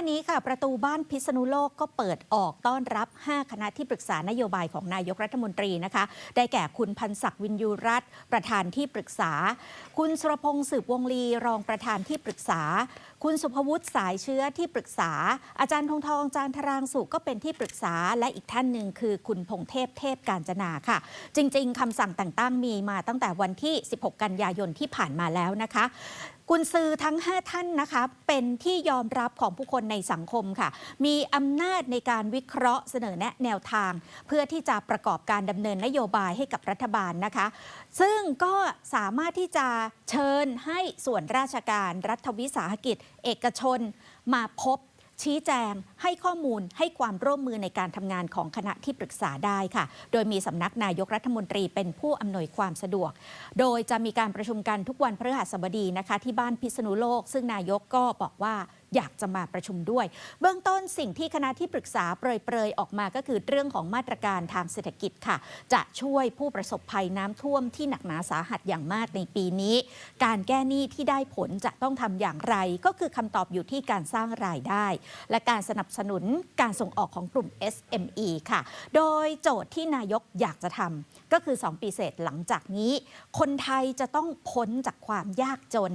านนี้ค่ะ ประตูบ้านพิษณุโลกก็เปิดออกต้อนรับ 5 คณะที่ปรึกษานโยบายของนายกรัฐมนตรีนะคะ ได้แก่คุณพันศักดิ์วินยูรัตประธานที่ปรึกษา คุณสุรพงศ์สืบวงลีรองประธานที่ปรึกษา คุณสุภวุฒิสายเชื้อที่ปรึกษา อาจารย์ทองทองจานทรางสุก็เป็นที่ปรึกษา และอีกท่านหนึ่งคือคุณพงเทพเทพการจนาค่ะ จริง ๆคำสั่งแต่งตั้งมีมาตั้งแต่วันที่ 16 กันยายนที่ผ่านมาแล้วนะคะกุญซือทั้ง 5 ท่านนะคะเป็นที่ยอมรับของผู้คนในสังคมค่ะ มีอำนาจในการวิเคราะห์เสนอแนะแนวทาง เพื่อที่จะประกอบการดำเนินนโยบายให้กับรัฐบาลนะคะ ซึ่งก็สามารถที่จะเชิญให้ส่วนราชการรัฐวิสาหกิจ เอกชน มาพบชี้แจงให้ข้อมูลให้ความร่วมมือในการทำงานของคณะที่ปรึกษาได้ค่ะ โดยมีสำนักนายกรัฐมนตรีเป็นผู้อำนวยความสะดวก โดยจะมีการประชุมกันทุกวันพฤหัสบดีนะคะ ที่บ้านพิษณุโลก ซึ่งนายกก็บอกว่า อยากจะมาประชุมด้วย เบื้องต้นสิ่งที่คณะที่ปรึกษาเปรยๆ ออกมาก็คือเรื่องของมาตรการทางเศรษฐกิจค่ะ จะช่วยผู้ประสบภัยน้ำท่วมที่หนักหนาสาหัสอย่างมากในปีนี้ การแก้หนี้ที่ได้ผลจะต้องทำอย่างไร ก็คือคำตอบอยู่ที่การสร้างรายได้ และการสนับสนุนการส่งออกของกลุ่ม SME ค่ะ โดยโจทย์ที่นายกอยากจะทำก็คือ 2 ปีเศษหลังจากนี้ คนไทยจะต้องพ้นจากความยากจน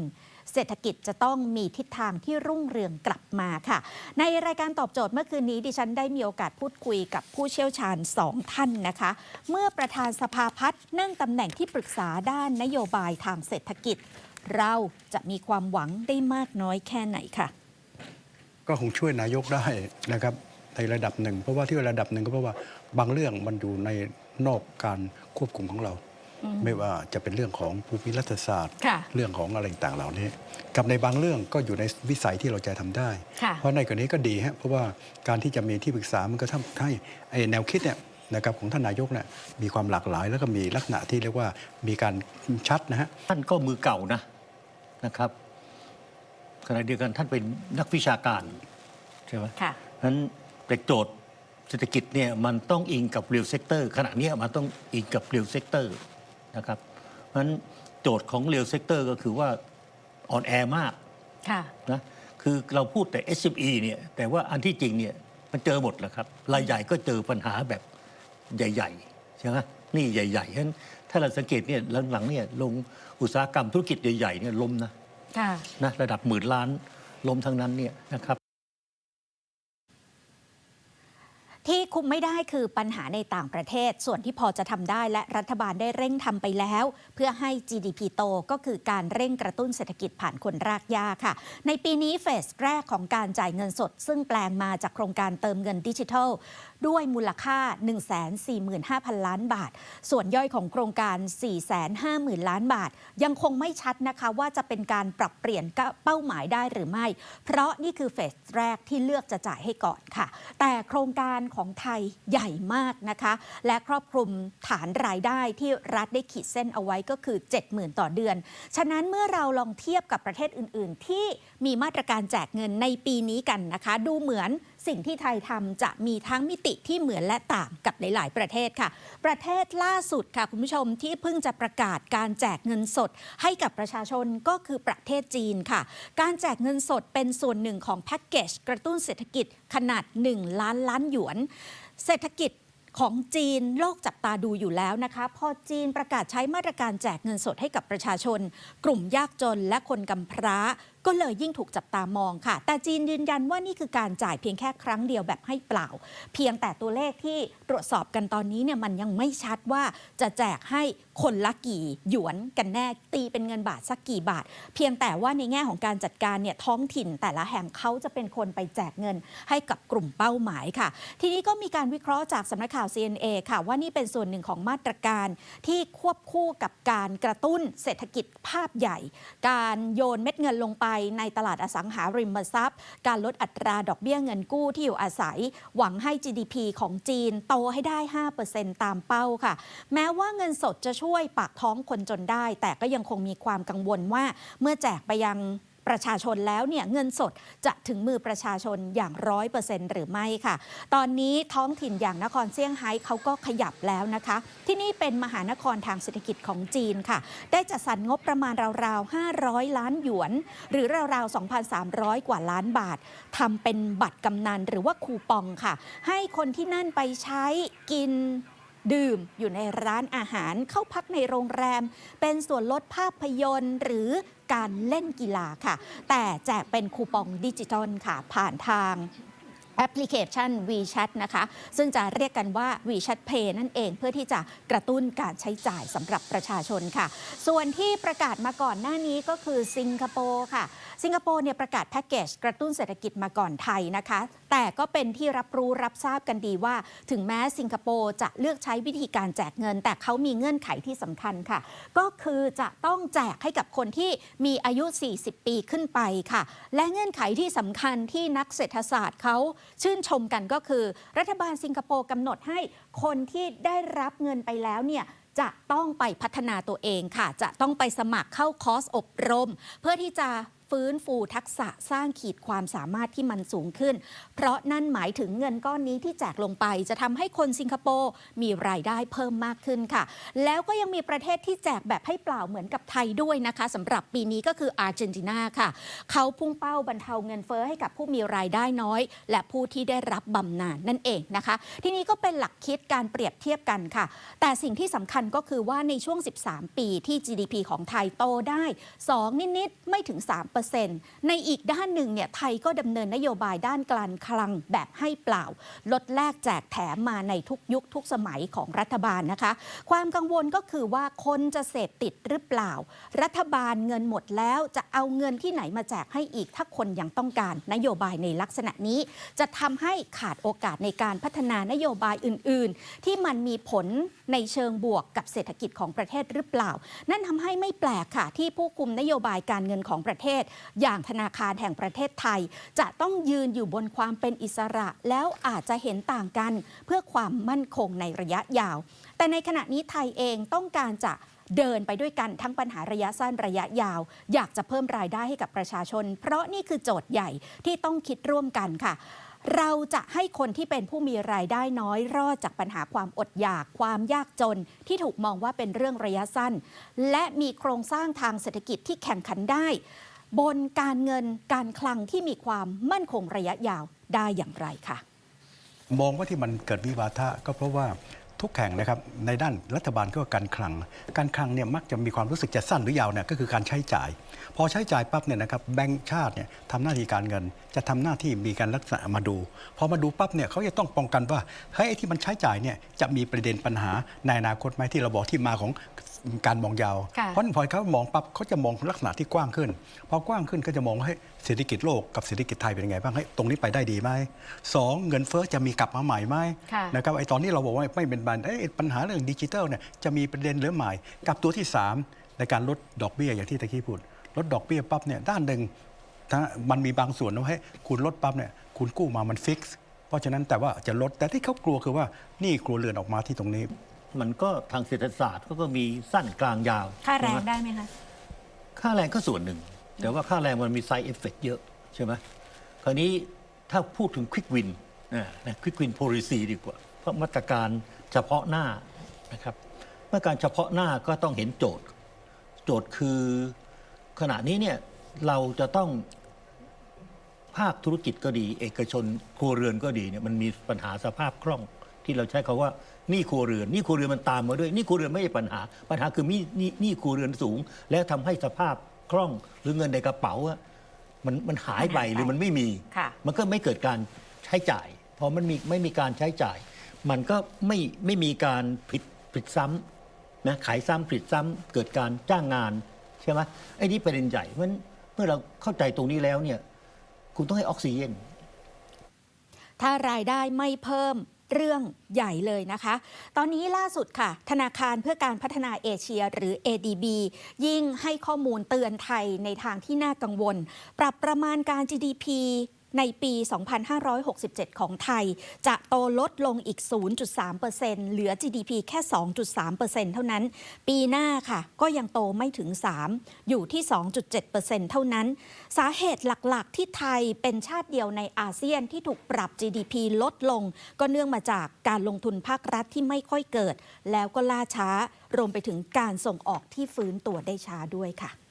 เศรษฐกิจจะต้องมีทิศทางที่รุ่งเรืองกลับมาค่ะ ในรายการตอบโจทย์เมื่อคืนนี้ดิฉันได้มีโอกาสพูดคุยกับผู้เชี่ยวชาญสองท่านนะคะ เมื่อประธานสภาพัฒน์นั่งตำแหน่งที่ปรึกษาด้านนโยบายทางเศรษฐกิจ เราจะมีความหวังได้มากน้อยแค่ไหนค่ะ ก็คงช่วยนายกได้นะครับในระดับหนึ่ง เพราะว่าที่ระดับหนึ่งก็เพราะว่าบางเรื่องมันอยู่ในนอกการควบคุมของเรา ไม่ว่าจะเป็นเรื่องของภูมิรัฐศาสตร์ค่ะเรื่องของอะไรต่างๆเหล่านี้ กับในบางเรื่องก็อยู่ในวิสัยที่เราจะทำได้ค่ะเพราะในกรณีก็ดีฮะเพราะว่าการที่จะมีที่ปรึกษามันก็ทำให้ไอ้แนวคิดเนี่ยนะครับของท่านนายกเนี่ยมีความหลากหลาย แล้วก็มีลักษณะที่เรียกว่ามีการชัดนะฮะท่านก็มือเก่านะนะครับขณะเดียวกันท่านเป็นนักวิชาการใช่ไหมค่ะนั้นแต่โจทย์เศรษฐกิจเนี่ยมันต้องอิงกับเรียลเซกเตอร์ขณะเนี้ยมันต้องอิงกับเรียลเซกเตอร์ นะครับเพราะฉะนั้นโจทย์ของเรียลเซกเตอร์ก็คือว่าอ่อนแอมากค่ะนะคือเราพูดแต่ SME เนี่ยแต่ว่าอันที่จริงเนี่ยมันเจอหมดแหละครับรายใหญ่ก็เจอปัญหาแบบใหญ่ๆใช่ไหมนี่ใหญ่ๆฉะนั้นถ้าเราสังเกตเนี่ยหลังๆเนี่ยลงอุตสาหกรรมธุรกิจใหญ่ๆเนี่ยล้มนะค่ะนะระดับหมื่นล้านล้มทั้งนั้นเนี่ยนะครับ ที่คุมไม่ได้คือปัญหาในต่างประเทศ ส่วนที่พอจะทำได้และรัฐบาลได้เร่งทำไปแล้ว เพื่อให้ GDP โตก็คือการเร่งกระตุ้นเศรษฐกิจผ่านคนรากหญ้าค่ะ ในปีนี้เฟสแรกของการจ่ายเงินสด ซึ่งแปลงมาจากโครงการเติมเงินดิจิทัลด้วยมูลค่า 145,000 ล้านบาท ส่วนย่อยของโครงการ 450,000 ล้านบาท ยังคงไม่ชัดนะคะว่าจะเป็นการปรับเปลี่ยนเป้าหมายได้หรือไม่ เพราะนี่คือเฟสแรกที่เลือกจะจ่ายให้ก่อนค่ะ แต่โครงการของไทยใหญ่มากนะคะ และครอบคลุมฐานรายได้ที่รัฐได้ขีดเส้นเอาไว้ก็คือ 70,000 ต่อเดือน ฉะนั้นเมื่อเราลองเทียบกับประเทศอื่น ๆ ที่มีมาตรการแจกเงินในปีนี้กันนะคะ ดูเหมือน สิ่งที่ไทยทำจะมีทั้งมิติที่เหมือนและต่างกับหลาย ๆ ประเทศค่ะ ประเทศล่าสุดค่ะคุณผู้ชมที่เพิ่งจะประกาศการแจกเงินสด ให้กับประชาชนก็คือประเทศจีนค่ะ การแจกเงินสดเป็นส่วนหนึ่งของแพ็กเกจกระตุ้นเศรษฐกิจขนาด 1 ล้านล้านหยวน เศรษฐกิจของจีนโลกจับตาดูอยู่แล้วนะคะ พอจีนประกาศใช้มาตรการแจกเงินสดให้กับประชาชน กลุ่มยากจนและคนกำพร้า ก็เลยยิ่งถูกจับตามองค่ะ แต่จีนยืนยันว่านี่คือการจ่ายเพียงแค่ครั้งเดียวแบบให้เปล่า เพียงแต่ตัวเลขที่ตรวจสอบกันตอนนี้เนี่ยมันยังไม่ชัดว่าจะแจกให้คนละกี่หยวนกันแน่ตีเป็นเงินบาทสักกี่บาท เพียงแต่ว่าในแง่ของการจัดการเนี่ยท้องถิ่นแต่ละแห่งเขาจะเป็นคนไปแจกเงินให้กับกลุ่มเป้าหมายค่ะ ทีนี้ก็มีการวิเคราะห์จากสำนักข่าว CNA ค่ะ ว่านี่เป็นส่วนหนึ่งของมาตรการที่ควบคู่กับการกระตุ้นเศรษฐกิจภาพใหญ่ การโยนเม็ดเงินลงไปในตลาดอสังหาริมทรัพย์ การลดอัตราดอกเบี้ยเงินกู้ที่อยู่อาศัย หวังให้ GDP ของจีนโตให้ได้ 5%ตามเป้าค่ะ แม้ว่าเงินสดจะช่วยปากท้องคนจนได้ แต่ก็ยังคงมีความกังวลว่าเมื่อแจกไปยัง ประชาชนแล้วเนี่ยเงินสดจะถึงมือประชาชนอย่างร้อยเปอร์เซ็นต์หรือไม่ค่ะ ตอนนี้ท้องถิ่นอย่างนครเซี่ยงไฮ้เขาก็ขยับแล้วนะคะ ที่นี่เป็นมหานครทางเศรษฐกิจของจีนค่ะ ได้จัดสรรงบประมาณราวๆ 500 ล้านหยวน หรือราวๆ 2,300 กว่าล้านบาททำเป็นบัตรกำนันหรือว่าคูปองค่ะ ให้คนที่นั่นไปใช้กิน ดื่มอยู่ในร้านอาหารเข้าพักในโรงแรม เป็นส่วนลดภาพยนตร์ หรือการเล่นกีฬาค่ะ แต่แจกเป็นคูปองดิจิตอลค่ะ ผ่านทางแอปพลิเคชัน WeChat นะคะ ซึ่งจะเรียกกันว่า WeChat Pay นั่นเองเพื่อที่จะกระตุ้นการใช้จ่ายสำหรับประชาชนค่ะ ส่วนที่ประกาศมาก่อนหน้านี้ก็คือสิงคโปร์ค่ะ สิงคโปร์เนี่ยประกาศแพ็กเกจกระตุ้นเศรษฐกิจมาก่อนไทยนะคะ แต่ก็เป็นที่รับรู้รับทราบกันดีว่า ถึงแม้สิงคโปร์จะเลือกใช้วิธีการแจกเงิน แต่เขามีเงื่อนไขที่สำคัญค่ะ ก็คือจะต้องแจกให้กับคนที่มีอายุ 40 ปีขึ้นไปค่ะ และเงื่อนไขที่สำคัญที่นักเศรษฐศาสตร์เขาชื่นชมกันก็คือ รัฐบาลสิงคโปร์กำหนดให้คนที่ได้รับเงินไปแล้วเนี่ยจะต้องไปพัฒนาตัวเองค่ะ จะต้องไปสมัครเข้าคอร์สอบรม เพื่อที่จะ ฟื้นฟูทักษะสร้างขีดความสามารถที่มันสูงขึ้น เพราะนั่นหมายถึงเงินก้อนนี้ที่แจกลงไป จะทำให้คนสิงคโปร์มีรายได้เพิ่มมากขึ้นค่ะ แล้วก็ยังมีประเทศที่แจกแบบให้เปล่าเหมือนกับไทยด้วยนะคะสำหรับปีนี้ก็คืออาร์เจนตินาค่ะ เขาพุ่งเป้าบรรเทาเงินเฟ้อให้กับผู้มีรายได้น้อย และผู้ที่ได้รับบำนาญนั่นเองนะคะ ที่นี้ก็เป็นหลักคิดการเปรียบเทียบกันค่ะ แต่สิ่งที่สำคัญก็คือว่าในช่วง 13 ปีที่ GDP ของไทยโตได้ 2 นิดๆไม่ถึง 3ในอีกด้านหนึ่งเนี่ยไทยก็ดำเนินนโยบายด้านการคลังแบบให้เปล่า ลดแลกแจกแถมมาในทุกยุคทุกสมัยของรัฐบาลนะคะ ความกังวลก็คือว่าคนจะเสพติดหรือเปล่า รัฐบาลเงินหมดแล้วจะเอาเงินที่ไหนมาแจกให้อีกถ้าคนยังต้องการนโยบายในลักษณะนี้ จะทำให้ขาดโอกาสในการพัฒนานโยบายอื่น ๆ ที่มันมีผลในเชิงบวกกับเศรษฐกิจของประเทศหรือเปล่า นั่นทำให้ไม่แปลกค่ะ ที่ผู้คุมนโยบายการเงินของประเทศอย่างธนาคารแห่งประเทศไทย จะต้องยืนอยู่บนความเป็นอิสระแล้วอาจจะเห็นต่างกัน เพื่อความมั่นคงในระยะยาว แต่ในขณะนี้ไทยเองต้องการจะเดินไปด้วยกันทั้งปัญหาระยะสั้นระยะยาว อยากจะเพิ่มรายได้ให้กับประชาชน เพราะนี่คือโจทย์ใหญ่ที่ต้องคิดร่วมกันค่ะ เราจะให้คนที่เป็นผู้มีรายได้น้อยรอดจากปัญหาความอดอยาก ความยากจน ที่ถูกมองว่าเป็นเรื่องระยะสั้น และมีโครงสร้างทางเศรษฐกิจที่แข่งขันได้ บนการเงินการคลังที่มีความมั่นคงระยะยาวได้อย่างไรคะมองว่าที่มันเกิดวิวาทะก็เพราะว่า ทุกแข่งนะครับในด้านรัฐบาลก็การคลัง การคลังเนี่ยมักจะมีความรู้สึกจะสั้นหรือยาวเนี่ยก็คือการใช้จ่าย พอใช้จ่ายปั๊บเนี่ยนะครับแบงก์ชาติเนี่ยทำหน้าที่การเงิน จะทำหน้าที่มีการลักษณะมาดู พอมาดูปั๊บเนี่ยเขาจะต้องป้องกันว่าเฮ้ยไอ้ที่มันใช้จ่ายเนี่ยจะมีประเด็นปัญหาในอนาคตไหมที่เราบอกที่มาของการมองยาวค่ะเพราะพอเขามองปั๊บเขาจะมองลักษณะที่กว้างขึ้น พอกว้างขึ้นก็จะมองว่าให้ย เศรษฐกิจโลกกับเศรษฐกิจไทยเป็นยังไงบ้างให้ยตรงนี้ไปได้ดีไหมสองเงินเฟ้อจะมีกลับมาใหม่ไหมค่ะนะครับไอ้ตอนนี้เราบอกว่าไม่เป็นบันเอ้ยปัญหาเรื่องดิจิทัลเนี่ยจะมีประเด็นหรือใหม่ กับตัวที่3ในการลดดอกเบี้ยอย่างที่ตะกี้พูดลดดอกเบี้ยปั๊บเนี่ยด้านหนึ่งถ้ามันมีบางส่วนนะให้คุณลดปั๊บเนี่ยคุณกู้มามันฟิกซ์เพราะฉะนั้นแต่ว่าจะลดแต่ที่เขากลัวคือว่านี่ครัวเรือนออกมาที่ตรงนี้ มันก็ทางเศรษฐศาสตร์เขาก็มีสั้นกลางยาว ค่าแรงใช่หมได้ไหมคะ ค่าแรงก็ส่วนหนึ่ง แต่ว่าค่าแรงมันมีไซเอฟเฟกเยอะใช่ไหมคราวนี้ถ้าพูดถึงควิกวินนะควิกวินโพลิซีดีกว่า เพราะมาตรการเฉพาะหน้านะครับมาตรการเฉพาะหน้าก็ต้องเห็นโจทย์ โจทย์คือขณะนี้เนี่ยเราจะต้องภาคธุรกิจก็ดี เอกชนครัวเรือนก็ดีเนี่ยมันมีปัญหาสภาพคล่อง ที่เราใช้คาว่านี้ครัวเรือนนี้ครัวเรือนมันตามมาด้วยนี้ครัวเรือนไม่ใช่ปัญหา ปัญหาคือมีนี้หนี้ครัวเรือนสูง แล้วทำให้สภาพ คล่องหรือเงินในกระเป๋าอะมันมันหายไปมันหายไปหรือมันไม่มี ค่ะมันก็ไม่เกิดการใช้จ่าย พอมันมีไม่มีการใช้จ่าย มันก็ไม่ไม่มีการผิดผิดซ้ำนะขายซ้ำผิดซ้ำเกิดการจ้างงานใช่ไหมไอ้นี่ประเด็นใหญ่เพราะฉะนั้นเมื่อเราเข้าใจตรงนี้แล้วเนี่ยคุณต้องให้ออกซิเจนถ้ารายได้ไม่เพิ่ม เรื่องใหญ่เลยนะคะ ตอนนี้ล่าสุดค่ะ ธนาคารเพื่อการพัฒนาเอเชียหรือ ADB ยิ่งให้ข้อมูลเตือนไทยในทางที่น่ากังวล ปรับประมาณการ GDP ในปี 2567 ของไทย จะโตลดลงอีก 0.3%เหลือ GDP แค่ 2.3%เท่านั้น ปีหน้าค่ะ ก็ยังโตไม่ถึง 3 อยู่ที่ 2.7%เท่านั้น สาเหตุหลักๆ ที่ไทยเป็นชาติเดียวในอาเซียนที่ถูกปรับ GDP ลดลง ก็เนื่องมาจากการลงทุนภาครัฐที่ไม่ค่อยเกิด แล้วก็ล่าช้ารวมไปถึงการส่งออกที่ฟื้นตัวได้ช้าด้วยค่ะ